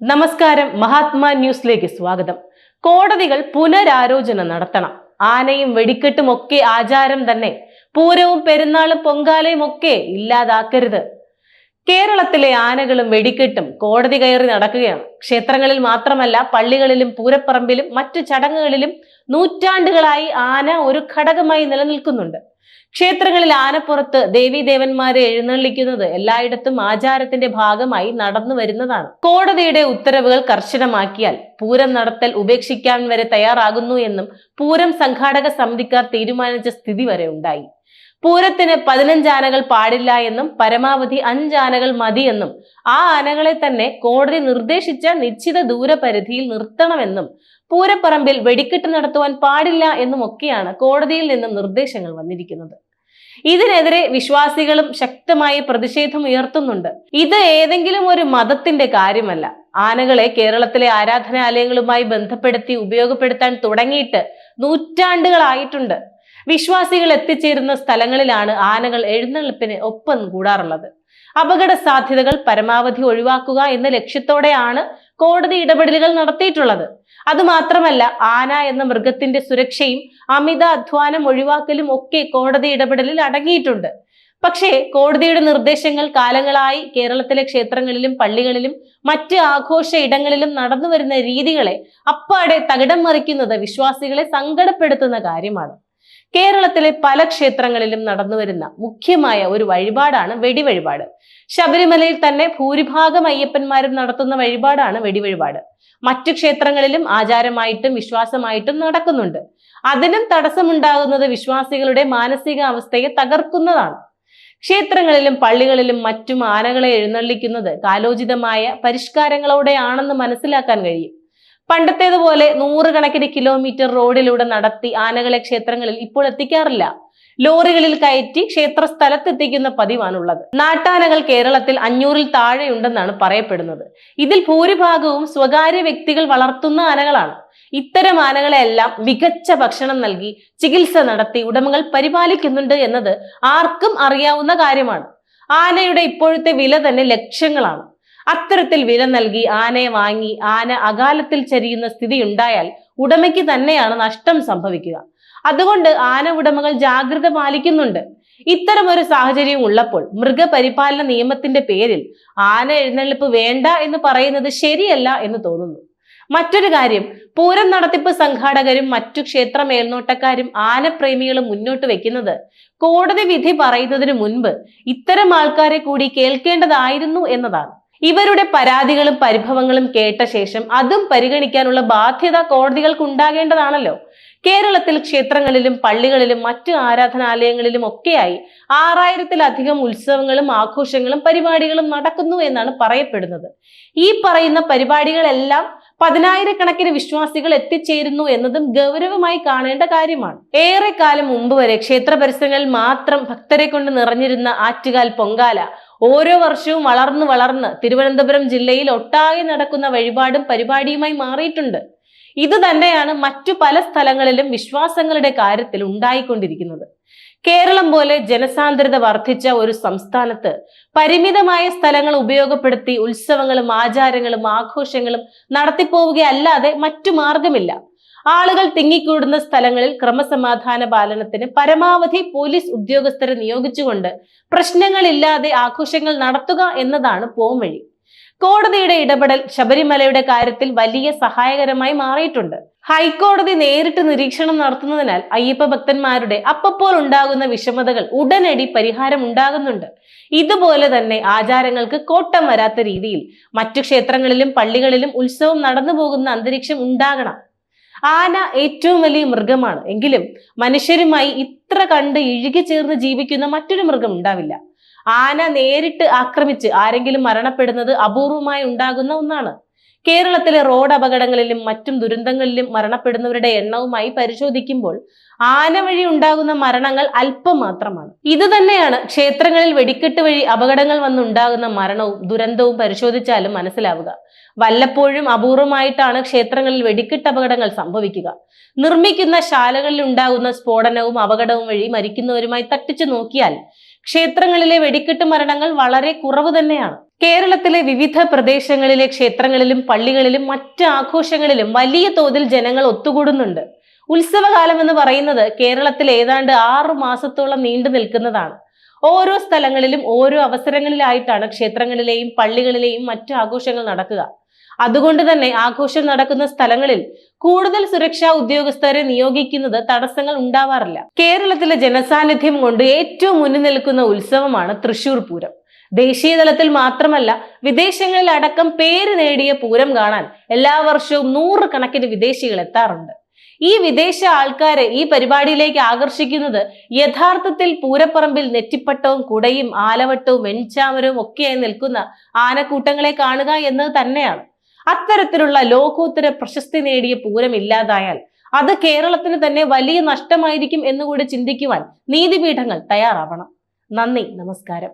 നമസ്കാരം. മഹാത്മാ ന്യൂസിലേക്ക് സ്വാഗതം. കോടതികൾ പുനരാലോചന നടത്തണം. ആനയും വെടിക്കെട്ടും ഒക്കെ ആചാരം തന്നെ. പൂരവും പെരുന്നാളും പൊങ്കാലയും ഒക്കെ ഇല്ലാതാക്കരുത്. കേരളത്തിലെ ആനകളും വെടിക്കെട്ടും കോടതി കയറി നടക്കുകയാണ്. ക്ഷേത്രങ്ങളിൽ മാത്രമല്ല പള്ളികളിലും പൂരപ്പറമ്പിലും മറ്റു ചടങ്ങുകളിലും നൂറ്റാണ്ടുകളായി ആന ഒരു ഘടകമായി നിലനിൽക്കുന്നുണ്ട്. ക്ഷേത്രങ്ങളിൽ ആനപ്പുറത്ത് ദേവീദേവന്മാരെ എഴുന്നള്ളിക്കുന്നത് എല്ലായിടത്തും ആചാരത്തിന്റെ ഭാഗമായി നടന്നു വരുന്നതാണ്. കോടതിയുടെ ഉത്തരവുകൾ കർശനമാക്കിയാൽ പൂരം നടത്തൽ ഉപേക്ഷിക്കാൻ വരെ തയ്യാറാകുന്നു എന്നും പൂരം സംഘാടക സമിതിക്കാർ തീരുമാനിച്ച സ്ഥിതി വരെ ഉണ്ടായി. പൂരത്തിന് പതിനഞ്ചാനകൾ പാടില്ല എന്നും പരമാവധി അഞ്ചാനകൾ മതിയെന്നും ആ ആനകളെ തന്നെ കോടതി നിർദ്ദേശിച്ച നിശ്ചിത ദൂരപരിധിയിൽ നിർത്തണമെന്നും പൂരപ്പറമ്പിൽ വെടിക്കെട്ട് നടത്തുവാൻ പാടില്ല എന്നുമൊക്കെയാണ് കോടതിയിൽ നിന്നും നിർദ്ദേശങ്ങൾ വന്നിരിക്കുന്നത്. ഇതിനെതിരെ വിശ്വാസികളും ശക്തമായി പ്രതിഷേധം ഉയർത്തുന്നുണ്ട്. ഇത് ഏതെങ്കിലും ഒരു മതത്തിന്റെ കാര്യമല്ല. ആനകളെ കേരളത്തിലെ ആരാധനാലയങ്ങളുമായി ബന്ധപ്പെടുത്തി ഉപയോഗപ്പെടുത്താൻ തുടങ്ങിയിട്ട് നൂറ്റാണ്ടുകളായിട്ടുണ്ട്. വിശ്വാസികൾ എത്തിച്ചേരുന്ന സ്ഥലങ്ങളിലാണ് ആനകൾ എഴുന്നള്ളിപ്പിന് ഒപ്പം കൂടാറുള്ളത്. അപകട സാധ്യതകൾ പരമാവധി ഒഴിവാക്കുക എന്ന ലക്ഷ്യത്തോടെയാണ് കോടതി ഇടപെടലുകൾ നടത്തിയിട്ടുള്ളത്. അതുമാത്രമല്ല ആന എന്ന മൃഗത്തിന്റെ സുരക്ഷയും അമിത അധ്വാനം ഒഴിവാക്കലും ഒക്കെ കോടതി ഇടപെടലിൽ അടങ്ങിയിട്ടുണ്ട്. പക്ഷേ കോടതിയുടെ നിർദ്ദേശങ്ങൾ കാലങ്ങളായി കേരളത്തിലെ ക്ഷേത്രങ്ങളിലും പള്ളികളിലും മറ്റ് ആഘോഷ ഇടങ്ങളിലും നടന്നു വരുന്ന രീതികളെ അപ്പാടെ തകിടം മറിക്കുന്നത് വിശ്വാസികളെ സങ്കടപ്പെടുത്തുന്ന കാര്യമാണ്. കേരളത്തിലെ പല ക്ഷേത്രങ്ങളിലും നടന്നു വരുന്ന മുഖ്യമായ ഒരു വഴിപാടാണ് വെടിവഴിപാട്. ശബരിമലയിൽ തന്നെ ഭൂരിഭാഗം അയ്യപ്പന്മാരും നടത്തുന്ന വഴിപാടാണ് വെടിവഴിപാട്. മറ്റു ക്ഷേത്രങ്ങളിലും ആചാരമായിട്ടും വിശ്വാസമായിട്ടും നടക്കുന്നുണ്ട്. അതിനും തടസ്സമുണ്ടാകുന്നത് വിശ്വാസികളുടെ മാനസികാവസ്ഥയെ തകർക്കുന്നതാണ്. ക്ഷേത്രങ്ങളിലും പള്ളികളിലും മറ്റും ആനകളെ എഴുന്നള്ളിക്കുന്നത് കാലോചിതമായ പരിഷ്കാരങ്ങളോടെയാണെന്ന് മനസ്സിലാക്കാൻ കഴിയും. പണ്ടത്തേതുപോലെ നൂറുകണക്കിന് കിലോമീറ്റർ റോഡിലൂടെ നടത്തി ആനകളെ ക്ഷേത്രങ്ങളിൽ ഇപ്പോൾ എത്തിക്കാറില്ല. ലോറികളിൽ കയറ്റി ക്ഷേത്ര സ്ഥലത്തെത്തിക്കുന്ന പതിവാണുള്ളത്. നാട്ടാനകൾ കേരളത്തിൽ അഞ്ഞൂറിൽ താഴെയുണ്ടെന്നാണ് പറയപ്പെടുന്നത്. ഇതിൽ ഭൂരിഭാഗവും സ്വകാര്യ വ്യക്തികൾ വളർത്തുന്ന ആനകളാണ്. ഇത്തരം ആനകളെല്ലാം മികച്ച ഭക്ഷണം നൽകി ചികിത്സ നടത്തി ഉടമകൾ പരിപാലിക്കുന്നുണ്ട് എന്നത് ആർക്കും അറിയാവുന്ന കാര്യമാണ്. ആനയുടെ ഇപ്പോഴത്തെ വില തന്നെ ലക്ഷങ്ങളാണ്. അത്തരത്തിൽ വില നൽകി ആനയെ വാങ്ങി ആന അകാലത്തിൽ ചരിയുന്ന സ്ഥിതി ഉണ്ടായാൽ ഉടമയ്ക്ക് തന്നെയാണ് നഷ്ടം സംഭവിക്കുക. അതുകൊണ്ട് ആന ഉടമകൾ ജാഗ്രത പാലിക്കുന്നുണ്ട്. ഇത്തരം ഒരു സാഹചര്യം ഉള്ളപ്പോൾ മൃഗപരിപാലന നിയമത്തിന്റെ പേരിൽ ആന എഴുന്നള്ളിപ്പ് വേണ്ട എന്ന് പറയുന്നത് ശരിയല്ല എന്ന് തോന്നുന്നു. മറ്റൊരു കാര്യം പൂരം നടത്തിപ്പ് സംഘാടകരും മറ്റു ക്ഷേത്ര മേൽനോട്ടക്കാരും ആനപ്രേമികളും മുന്നോട്ട് വെക്കുന്നത് കോടതി വിധി പറയുന്നതിന് മുൻപ് ഇത്തരം ആൾക്കാരെ കൂടി കേൾക്കേണ്ടതായിരുന്നു എന്നതാണ്. ഇവരുടെ പരാതികളും പരിഭവങ്ങളും കേട്ട ശേഷം അതും പരിഗണിക്കാനുള്ള ബാധ്യത കോടതികൾക്ക് ഉണ്ടാകേണ്ടതാണല്ലോ കേരളത്തിൽ ക്ഷേത്രങ്ങളിലും പള്ളികളിലും മറ്റു ആരാധനാലയങ്ങളിലും ഒക്കെയായി ആറായിരത്തിലധികം ഉത്സവങ്ങളും ആഘോഷങ്ങളും പരിപാടികളും നടക്കുന്നു എന്നാണ് പറയപ്പെടുന്നത്. ഈ പറയുന്ന പരിപാടികളെല്ലാം പതിനായിരക്കണക്കിന് വിശ്വാസികൾ എത്തിച്ചേരുന്നു എന്നതും ഗൗരവമായി കാണേണ്ട കാര്യമാണ്. ഏറെക്കാലം മുമ്പ് വരെ ക്ഷേത്ര പരിസരങ്ങളിൽ മാത്രം ഭക്തരെ കൊണ്ട് നിറഞ്ഞിരുന്ന ആറ്റുകാൽ പൊങ്കാല ഓരോ വർഷവും വളർന്നു വളർന്ന് തിരുവനന്തപുരം ജില്ലയിൽ ഒട്ടാകെ നടക്കുന്ന വഴിപാടും പരിപാടിയുമായി മാറിയിട്ടുണ്ട്. ഇത് തന്നെയാണ് മറ്റു പല സ്ഥലങ്ങളിലും വിശ്വാസങ്ങളുടെ കാര്യത്തിൽ ഉണ്ടായിക്കൊണ്ടിരിക്കുന്നത്. കേരളം പോലെ ജനസാന്ദ്രത വർദ്ധിച്ച ഒരു സംസ്ഥാനത്ത് പരിമിതമായ സ്ഥലങ്ങൾ ഉപയോഗപ്പെടുത്തി ഉത്സവങ്ങളും ആചാരങ്ങളും ആഘോഷങ്ങളും നടത്തിപ്പോവുകയല്ലാതെ മറ്റു മാർഗമില്ല ആളുകൾ തിങ്ങിക്കൂടുന്ന സ്ഥലങ്ങളിൽ ക്രമസമാധാന പാലനത്തിന് പരമാവധി പോലീസ് ഉദ്യോഗസ്ഥരെ നിയോഗിച്ചുകൊണ്ട് പ്രശ്നങ്ങളില്ലാതെ ആഘോഷങ്ങൾ നടത്തുക എന്നതാണ് പോംവഴി കോടതിയുടെ ഇടപെടൽ ശബരിമലയുടെ കാര്യത്തിൽ വലിയ സഹായകരമായി മാറിയിട്ടുണ്ട്. ഹൈക്കോടതി നേരിട്ട് നിരീക്ഷണം നടത്തുന്നതിനാൽ അയ്യപ്പ ഭക്തന്മാരുടെ അപ്പപ്പോൾ ഉണ്ടാകുന്ന വിഷമതകൾ ഉടനടി പരിഹാരം ഉണ്ടാകുന്നുണ്ട്. ഇതുപോലെ തന്നെ ആചാരങ്ങൾക്ക് കോട്ടം വരാത്ത രീതിയിൽ മറ്റു ക്ഷേത്രങ്ങളിലും പള്ളികളിലും ഉത്സവം നടന്നു പോകുന്ന അന്തരീക്ഷം ഉണ്ടാകണം. ആന ഏറ്റവും വലിയ മൃഗമാണ്. എങ്കിലും മനുഷ്യരുമായി ഇത്ര കണ്ട് ഇഴുകി ചേർന്ന് ജീവിക്കുന്ന മറ്റൊരു മൃഗം ഉണ്ടാവില്ല. ആന നേരിട്ട് ആക്രമിച്ച് ആരെങ്കിലും മരണപ്പെടുന്നത് അപൂർവമായി ഉണ്ടാകുന്ന ഒന്നാണ്. കേരളത്തിലെ റോഡ് അപകടങ്ങളിലും മറ്റും ദുരന്തങ്ങളിലും മരണപ്പെടുന്നവരുടെ എണ്ണവുമായി പരിശോധിക്കുമ്പോൾ ആന വഴി ഉണ്ടാകുന്ന മരണങ്ങൾ അല്പം മാത്രമാണ്. ഇത് തന്നെയാണ് ക്ഷേത്രങ്ങളിൽ വെടിക്കെട്ട് വഴി അപകടങ്ങൾ വന്നുണ്ടാകുന്ന മരണവും ദുരന്തവും പരിശോധിച്ചാലും മനസ്സിലാവുക. വല്ലപ്പോഴും അപൂർവമായിട്ടാണ് ക്ഷേത്രങ്ങളിൽ വെടിക്കെട്ട് അപകടങ്ങൾ സംഭവിക്കുക. നിർമ്മിക്കുന്ന ശാലകളിൽ ഉണ്ടാകുന്ന സ്ഫോടനവും അപകടവും വഴി മരിക്കുന്നവരുമായി തട്ടിച്ചു നോക്കിയാൽ ക്ഷേത്രങ്ങളിലെ വെടിക്കെട്ട് മരണങ്ങൾ വളരെ കുറവ് തന്നെയാണ്. കേരളത്തിലെ വിവിധ പ്രദേശങ്ങളിലെ ക്ഷേത്രങ്ങളിലും പള്ളികളിലും മറ്റ് ആഘോഷങ്ങളിലും വലിയ തോതിൽ ജനങ്ങൾ ഒത്തുകൂടുന്നുണ്ട്. ഉത്സവകാലം എന്ന് പറയുന്നത് കേരളത്തിൽ ഏതാണ്ട് ആറു മാസത്തോളം നീണ്ടു നിൽക്കുന്നതാണ്. ഓരോ സ്ഥലങ്ങളിലും ഓരോ അവസരങ്ങളിലായിട്ടാണ് ക്ഷേത്രങ്ങളിലെയും പള്ളികളിലെയും മറ്റു ആഘോഷങ്ങൾ നടക്കുക. അതുകൊണ്ട് തന്നെ ആഘോഷം നടക്കുന്ന സ്ഥലങ്ങളിൽ കൂടുതൽ സുരക്ഷാ ഉദ്യോഗസ്ഥരെ നിയോഗിക്കുന്നത് തടസ്സങ്ങൾ ഉണ്ടാവാറില്ല. കേരളത്തിലെ ജനസാന്നിധ്യം കൊണ്ട് ഏറ്റവും മുന്നിൽ നിൽക്കുന്ന ഉത്സവമാണ് തൃശൂർ പൂരം. ദേശീയ തലത്തിൽ മാത്രമല്ല വിദേശങ്ങളിൽ അടക്കം പേര് നേടിയ പൂരം കാണാൻ എല്ലാ വർഷവും നൂറുകണക്കിന് വിദേശികൾ എത്താറുണ്ട്. ഈ വിദേശ ആൾക്കാരെ ഈ പരിപാടിയിലേക്ക് ആകർഷിക്കുന്നത് യഥാർത്ഥത്തിൽ പൂരപ്പറമ്പിൽ നെറ്റിപ്പട്ടവും കുടയും ആലവട്ടവും വെൺചാമരവും ഒക്കെയായി നിൽക്കുന്ന ആനക്കൂട്ടങ്ങളെ കാണുക എന്നത് തന്നെയാണ്. അത്തരത്തിലുള്ള ലോകോത്തര പ്രശസ്തി നേടിയ പൂരം ഇല്ലാതായാൽ അത് കേരളത്തിന് തന്നെ വലിയ നഷ്ടമായിരിക്കും എന്നുകൂടി ചിന്തിക്കുവാൻ നീതിപീഠങ്ങൾ തയ്യാറാവണം. നന്ദി നമസ്കാരം.